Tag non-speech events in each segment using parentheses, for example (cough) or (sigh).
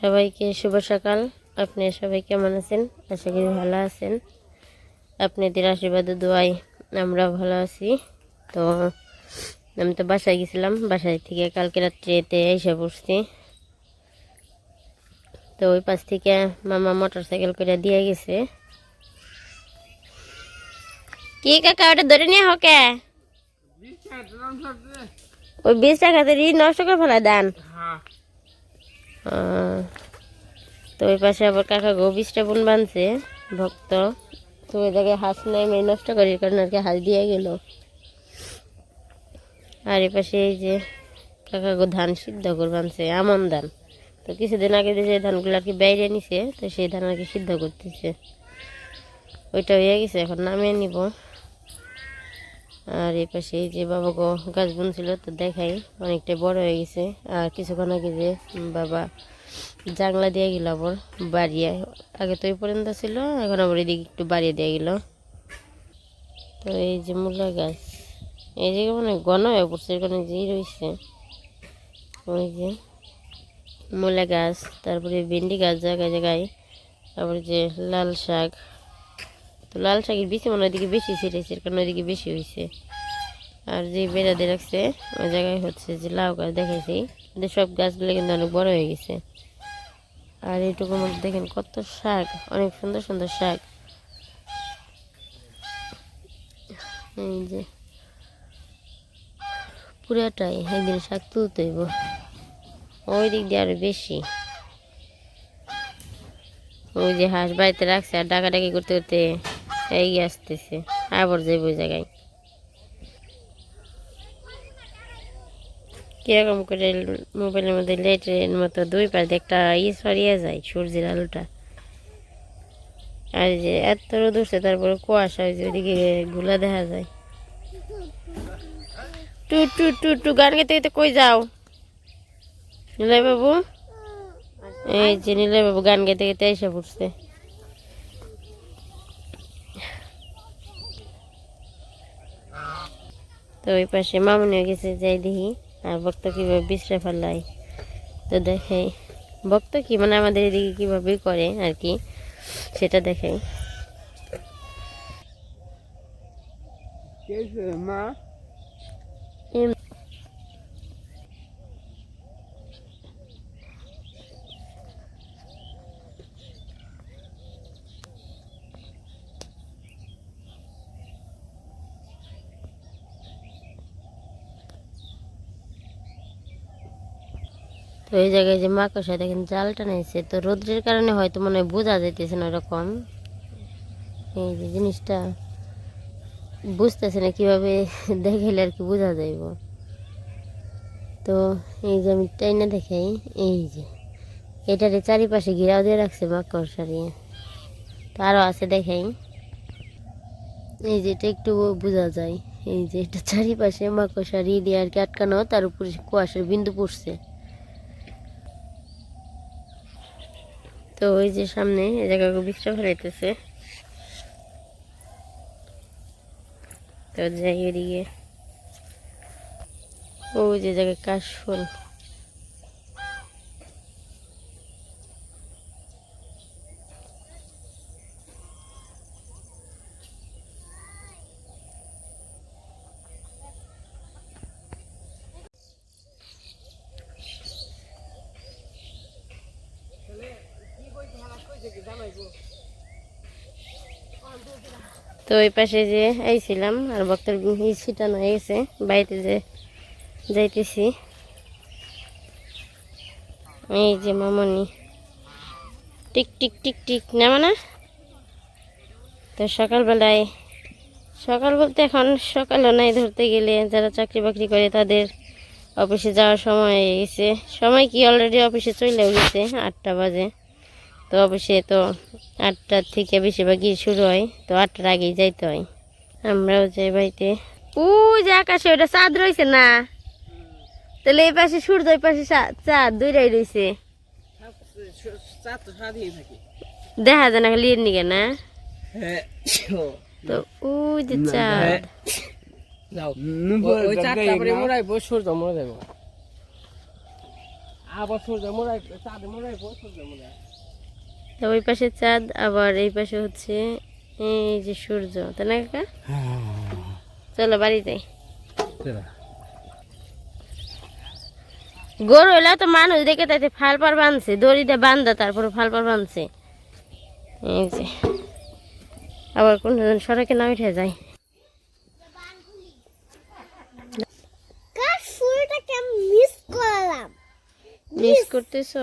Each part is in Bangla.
সবাইকে শুভ সকাল। আপনি সবাই কেমন আছেন? আশা করি ভালো আছেন। আপনাদের আশীর্বাদ দোয়াই আমরা ভালো আছি। তো আমি তো বাসায় গেছিলাম। বাসায় থেকে কালকে রাত্রিতে এসে পড়ছি। তো ওই পাশ থেকে মামা মোটর সাইকেল করে দিয়ে গেছে। কি কাকা, ওটা ধরে নিয়ে হকে ওই বিশ টাকাতে ঋণ নষ্ট করে ফেলা দেন। তো ওই পাশে আবার কাকা গো বিষটা বোন বানছে, ভক্ত। তো ওই জায়গায় হাঁস নাই, মেয়ে নষ্ট করি কারণ আর কি হাঁস দিয়ে গেল। আর এই পাশে এই যে কাকা গো ধান সিদ্ধ করে বানছে, আমন ধান। তো কিছুদিন আগে যে ধানগুলো আর কি বাইরে নিছে, তো সেই ধান আর কি সিদ্ধ করতেছে। ওইটা হয়ে গেছে, এখন নামিয়ে নিব। আর এই পাশে যে বাবা গো গাছ বুনছিল, তো দেখাই অনেকটা বড় হয়ে গেছে। আর কিছুক্ষণ আগে যে বাবা জাংলা দিয়ে গেল আবার বাড়িয়ে। আগে তো এই পর্যন্ত ছিল, এখন আবার এদিকে একটু বাড়িয়ে দিয়ে গেল। তো এই যে মূলা গাছ, এই যে মানে ঘন হয়ে পড়ছে, এখানে যে রয়েছে। ওই যে মূলা গাছ, তারপরে ভেন্ডি গাছ জায়গায় জায়গায় তারপরে যে লাল শাক তো লাল শাকের বেশি, মনে ওইদিকে বেশি ছিটেছে কারণ ওইদিকে বেশি হয়েছে আর যে বেড়া রাখছে, ওই জায়গায় হচ্ছে যে লাউ গাছ দেখাইছি। সব গাছগুলো কিন্তু অনেক বড় হয়ে গেছে। আর এইটুকু মধ্যে দেখেন কত শাক, অনেক সুন্দর সুন্দর শাক। এই যে পুরাটাই একদিন শাক তুলতে হইব। ওই দিক দিয়ে আরও বেশি। ওই যে হাঁস বাড়িতে রাখছে আর ডাকাডাকি করতে করতে এগিয়ে আসতেছে। আবার যাইব ওই জায়গায়। কীরকম করে মোবাইলের মধ্যে লেটের মতো দুই পাশ একটা ই সরিয়ে যায় সূর্যের আলোটা। আর যে এত রোদ উঠছে, তারপরে কুয়াশা ওইদিকে গুলা দেখা যায়। টু টু টু টু, গান গাইতে গাইতে কই যাও? নিলয় বাবু এই যে নিলয় বাবু গান গাইতে গাইতে এসে পড়ছে। তো ওই পাশে মামনিও গেছে যাই দেখি। আর ভক্ত কীভাবে বিশ্রা ফেলাই তো দেখাই ভক্ত কি মানে আমাদের এদিকে কীভাবে করে আর কি সেটা দেখাই মা? তো এই জায়গায় যে মাকড়সা দেখেন জাল টানাইছে তো রোদ্রের কারণে হয়তো মনে হয় বোঝা যাইতেছে না ওরকম এই যে জিনিসটা বুঝতেছে না কীভাবে (laughs) দেখাইলে আর কি বোঝা যাইব। তো এই যে আমি টাইনা দেখাই, এই যে এটারে চারিপাশে ঘিরাও দিয়ে রাখছে মাকড়সা দিয়ে তো আরও আছে দেখাই। এই যে এটা একটু বোঝা যায়, এই যে এটা চারিপাশে মাকড়সা দিয়ে আর কি আটকানো, তার উপরে কুয়াশার বিন্দু পড়ছে। তো ওই যে সামনে এ জায়গাকে বিশ্রাম ফেলাইতেছে। তো যাই এদিকে। ওই যে জায়গায় কাশফুল তো ওই পাশে যে আইছিলাম, আর বক্তার ই ছিটানো হয়ে গেছে। বাড়িতে যে যাইতেছি। এই যে মামনি। টিক টিক টিক টিক, নেমা না? তো সকালবেলায়, সকাল বলতে এখন সকালও নাই ধরতে গেলে। যারা চাকরি বাকরি করে তাদের অফিসে যাওয়ার সময় গেছে সময় কি অলরেডি অফিসে চলেও গেছে আটটা বাজে। তো অবশ্যই তো আটটার থেকে বেশিরভাগই শুরু হয় তো আটটার আগেই যাইতে হয়। আমরাও যাই বাড়িতে। ও যে আকাশে ওটা চাঁদ রয়েছে না? তাহলে এই পাশে সূর্য ওই পাশে চা- চাঁদ দুইটাই রয়েছে তো সারাদিনই থাকি দেখা যায় না খালি এর নিকে না? হ্যাঁ। তো ও যে চাঁদ আবার সূর্য মোড়াই চাঁদে মোড়াই সূর্য মোড়াই ওই পাশে চাঁদ আবার এই পাশে হচ্ছে এই যে সূর্য তাই না কাকা? চলো বাড়ি যাই গরু এলা তো মানুষ দেখে তাইতে ফাল পার বাঁধছে দড়ি দিয়ে বান্ধা তারপরে ফাল পার বাঁধছে এই যে। আবার কোন সড়কে না উঠে যায়। মিস করতেছো?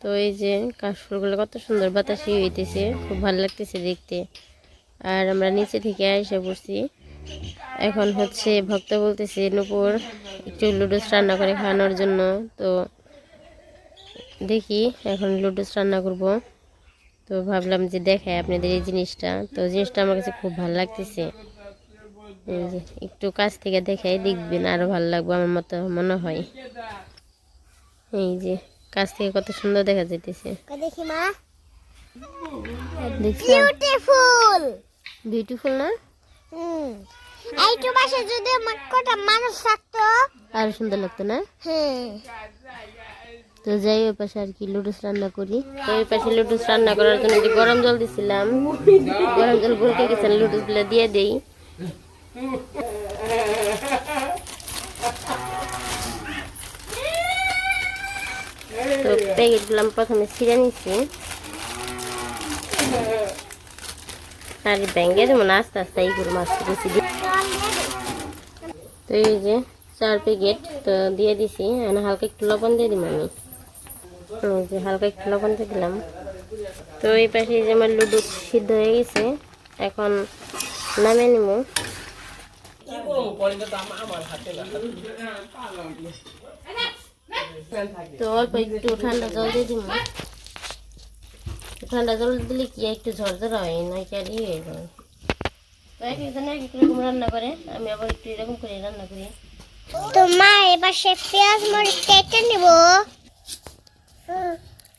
তো এই যে কাশফুলগুলো কত সুন্দর বাতাসি হইতেছে, খুব ভালো লাগতেছে দেখতে। আর আমরা নিচে থেকে এসে পড়ছি। এখন হচ্ছে ভক্ত বলতেছে, নুপুর, একটু লুডুস রান্না করে খাওয়ানোর জন্য। তো দেখি, এখন লুডুস রান্না করব। তো ভাবলাম যে দেখাই আপনাদের এই জিনিসটা। তো জিনিসটা আমার কাছে খুব ভালো লাগতেছে। একটু কাছ থেকে দেখাই দেখবেন আরও ভালো লাগবে আমার মতো মনে হয়। এই যে কাছ থেকে কত সুন্দর দেখা যাইতেছে। দেখি মা। বিউটিফুল বিউটিফুল না? হুম। এইটু পাশে যদি কটা মানুষ থাকতো। আরও সুন্দর লাগতো না? হ্যাঁ। তো যাই ওই পাশে আর কি লুডুস রান্না করি। তো ওই পাশে লুডুস রান্না করার জন্য যে গরম জল দিছিলাম গরম জল বলতে গেছেন লুডুসগুলো দিয়ে দেই। তো প্যাকেটগুলো আমি প্রথমে ছিঁড়ে নিচ্ছি আর ব্যাঙ্গে যেমন আস্তে আস্তে এইগুলো মাছ বেশি দিই তো এই যে চার প্যাকেট তো দিয়ে দিছি এখন হালকা একটু লবণ দিয়ে দিলাম আমি যে হালকা একটু লবণ দিয়ে দিলাম তো এই পাশে যে আমার লুডু সিদ্ধ হয়ে গেছে এখন নামে নিব কি করব পরে তো অল্প একটু ঠান্ডা জল দিয়ে দিব। ঠান্ডা জল দিলে কি একটু ঝরঝরা হয় না কি আর ইয়ে হয়ে যায় তো এক একজন এক এক রকম রান্না করে আমি আবার একটু এরকম করে রান্না করি। তো মা এবার সে পেঁয়াজ মরিচ কেটে নিব।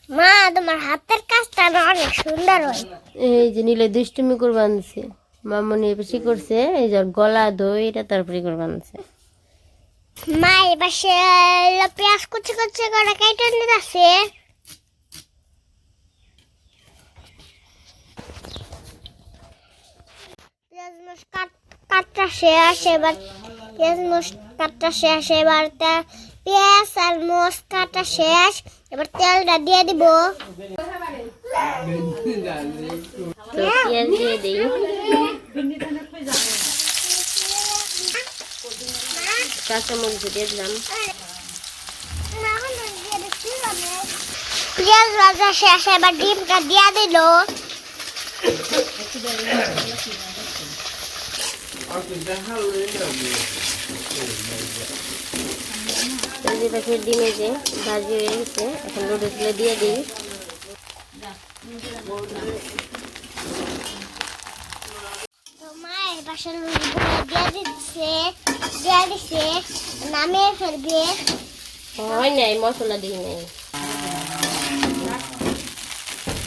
মা তোমার হাতের কাজটা না অনেক সুন্দর হয়। এই যে নিলে দুষ্টুমি মামনি বেশি করছে? এই যে গলা দই এটা তারপরে করে আনছে মা এবার সে পেঁয়াজ কুচি কুচি করে কেটে নিতেছে। পেঁয়াজ মশ কাট কাটটা শেষ এবার পেঁয়াজ মশ কাটটা শেষ এবার তে- পেঁয়াজ আর মশ কাটা শেষ এবার তেলটা দিয়ে দিব। তো (laughs) পেঁয়াজ দিয়ে দিই। কাঁচামরিচ দিয়ে দিলাম। পেঁয়াজ ভাজা শেষ এবার ডিমটা দিয়ে দিল। পাখি ডিমে যে ভাজি হয়ে গেছে এখন লুডুসগুলো দিয়ে দিই। মায়ের পাশে লুচিগুলো দিয়ে দিচ্ছে। দিয়ে দিচ্ছে নামিয়ে ফেলবে হয় নাই মশলা দিই নাই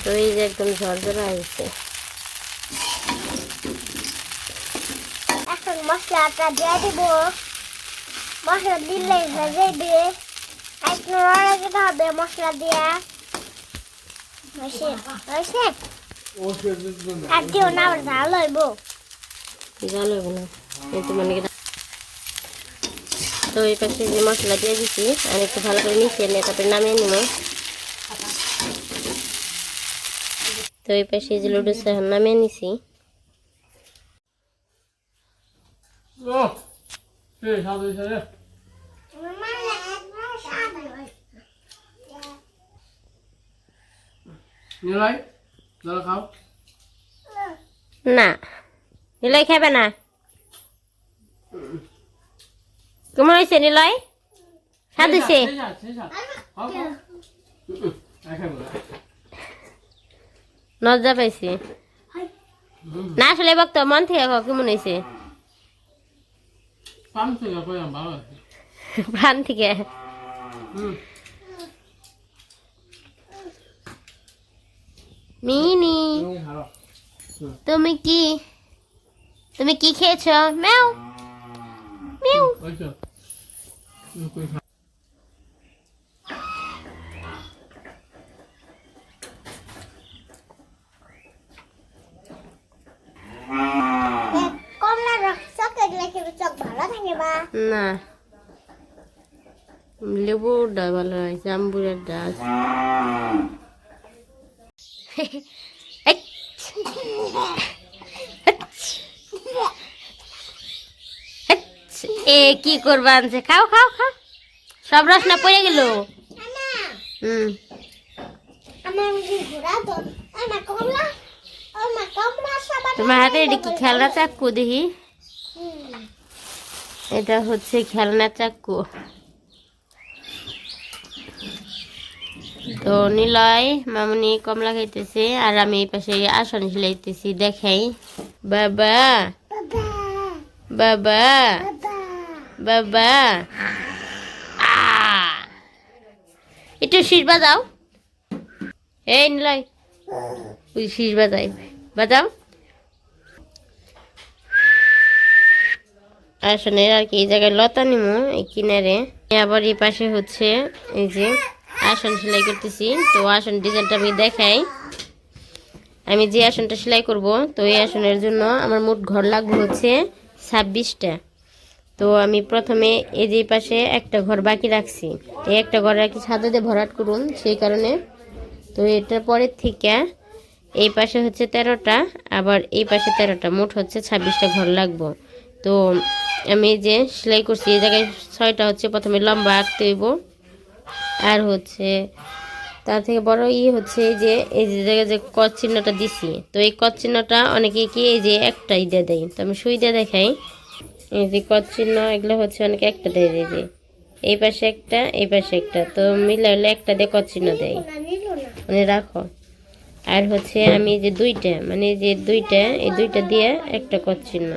তো এই যে একদম ঝরঝরা হয়েছে এখন মশলাটা দিয়ে দিব মশলা দিলে ভেজে দিয়ে একটু নড়ে দিতে হবে মশলা দিয়ে হয়েছে হয়েছে আর দিও না আবার ভালো হইব ভালো হবে না কিন্তু মানে কি- তো এই পাশে যে মশলা দিয়ে দিচ্ছি আর একটু ভালো করে মিশিয়ে নিয়ে তারপরে নামিয়ে নিব। তো এই পাশে যে লুডুস এখন নামিয়ে নিছি। নিলাই না নিলয় খাবে না। কেমন হয়েছে নিলয় স্বাদ হয়েছে। নজা পাইছি। না আসলে বক্ত মন থেকে কেমন হয়েছে প্রাণ থেকে। মিনি, তুমি কি তুমি কি খেয়েছ? ম্যাও। না। লেবুর ডাল ভালো হয় জাম্বুরের ডাল। (laughs) Hey! (laughs) এ, কি করবা আনছে? খাও খাও খাও। সব রস পড়ে গেল? হুম। তোমার হাতে এটা কি খেলনা চাক্কু দেখি? এটা হচ্ছে খেলনা চাক্কু। তো নিলয়, মামুনি কমলা খাইতেছে, আর আমি এই পাশে আসন সিলাইতেছি, দেখাই। বাবা। বাবা। বাবা! একটু শীষ বাজাও। এই নিলয়, ওই শীষ বাজাই। বাজাও। আসলে আর কি, এই জায়গায় লতা নিমু, এই কিনারে। আবার এই পাশে হচ্ছে, এই যে আসন সেলাই করতেছি। তো আসন ডিজাইনটা আমি দেখাই। আমি যে আসনটা সেলাই করব, তো এই আসনের জন্য আমার মোট ঘর লাগবে হচ্ছে ছাব্বিশটা। তো আমি প্রথমে এই যে পাশে একটা ঘর বাকি রাখছি। এই একটা ঘর ছাদে দিয়ে ভরাট করুন, সেই কারণে। তো এটার পরের থেকে এই পাশে হচ্ছে তেরোটা, আবার এই পাশে তেরোটা, মোট হচ্ছে ছাব্বিশটা ঘর লাগবো। তো আমি যে সেলাই করছি, এই জায়গায় ছয়টা হচ্ছে প্রথমে লম্বা আঁকতে হইব। আর হচ্ছে তার থেকে বড় ই হচ্ছে এই যে এই যে জায়গায় যে কচ চিহ্নটা দিছি। তো এই কচ চিহ্নটা অনেকে কি এই যে একটাই দিয়ে দেয়। তো আমি সুই দিয়ে দেখাই। এই যে কচ চিহ্ন, এগুলো হচ্ছে অনেকে একটা দেয় এই যে। এই পাশে একটা, এই পাশে একটা। তো মিলে হলে একটা দিয়ে কচ চিহ্ন দেয়। মানে রাখো। আর হচ্ছে আমি যে দুইটা মানে যে দুইটা, এই দুইটা দিয়ে একটা কচ চিহ্ন।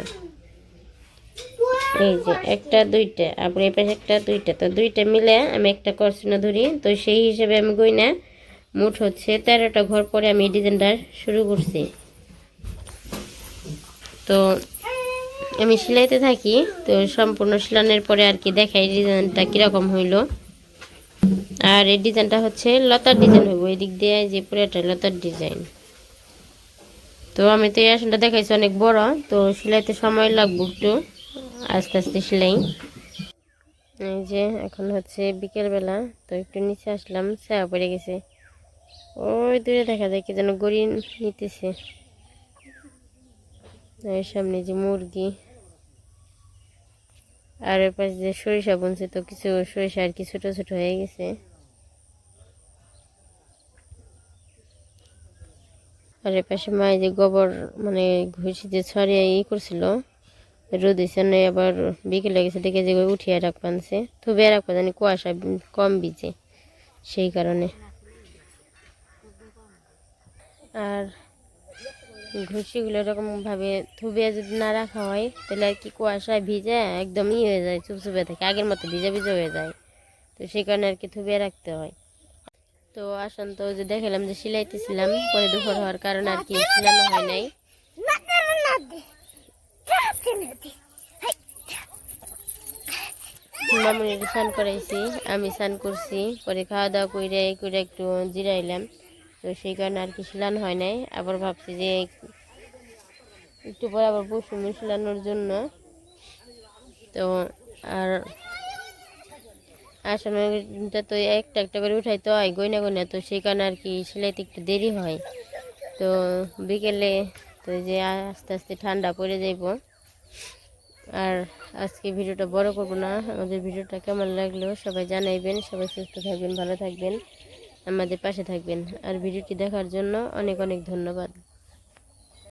এই যে একটা, দুইটা। আবার এই পাশে একটা, দুইটা। তো দুইটা মিলে আমি একটা কচ চিহ্ন ধরি। তো সেই হিসেবে আমি গই না। মোট হচ্ছে তেরোটা ঘর পরে আমি এই ডিজাইনটা শুরু করছি। তো আমি সেলাইতে থাকি, তো সম্পূর্ণ সেলানোর পরে আর কি দেখাই ডিজাইনটা কীরকম হইল। আর এই ডিজাইনটা হচ্ছে লতার ডিজাইন হইব, এই দিক দিয়ে যে পুরোটা লতার ডিজাইন। তো আমি তো এই আসনটা দেখাইছি অনেক বড়, তো সেলাইতে সময় লাগবে একটু, আস্তে আস্তে সেলাই। এই যে এখন হচ্ছে বিকেলবেলা, তো একটু নিচে আসলাম, ছায়া পড়ে গেছে। ওই দূরে দেখা যায় কি যেন গড়ি নিতেছে। এর সামনে যে মুরগি। আর এর পাশে যে সরিষা বুনছে তো কিছু সরিষা আর কি ছোট ছোট হয়ে গেছে। আর এর পাশে মায়ে যে গোবর মানে ঘুষি যে ছড়িয়ে ই করছিল, রোদ না, আবার বিকেলে গেছে, দেখে যে উঠিয়ে রাখ পানছে থুবে রাখব জানি কুয়াশা কম বিচে সেই কারণে। আর ঘুষিগুলো এরকম ভাবে থুবে যদি না রাখা হয়, তাহলে আর কি কুয়াশায় ভিজে একদম ই হয়ে যায়, চুপচুপে থাকে, আগের মতো ভিজে ভিজে হয়ে যায়। তো সেই কারণে আর কি থুবে রাখতে হয়। তো আসন তো যে দেখালাম যে সিলাইতেছিলাম, পরে দুপুর হওয়ার কারণে আর কি সিলানো হয় নাই। মামুনির স্নান করাইছি, আমি স্নান করছি, পরে খাওয়া দাওয়া করে করে একটু জিরাইলাম। তো সেই কারণে আর কি সিলানো হয় নাই। আবার ভাবছি যে একটু পরে আবার বসুমি সিলানোর জন্য। তো আর আসনটা তো একটা একটা করে উঠাই তো হয় গয়না গয়না, তো সেই কারণে আর কি সেলাইতে একটু দেরি হয়। তো বিকেলে তো যে আস্তে আস্তে ঠান্ডা পড়ে যাইব। আর আজকে ভিডিওটা বড় করব না। আমাদের ভিডিওটা কেমন লাগল সবাই জানাইবেন। সবাই সুস্থ থাকবেন, ভালো থাকবেন। আমাদের পাশে থাকবেন। আর ভিডিওটি দেখার জন্য অনেক অনেক ধন্যবাদ।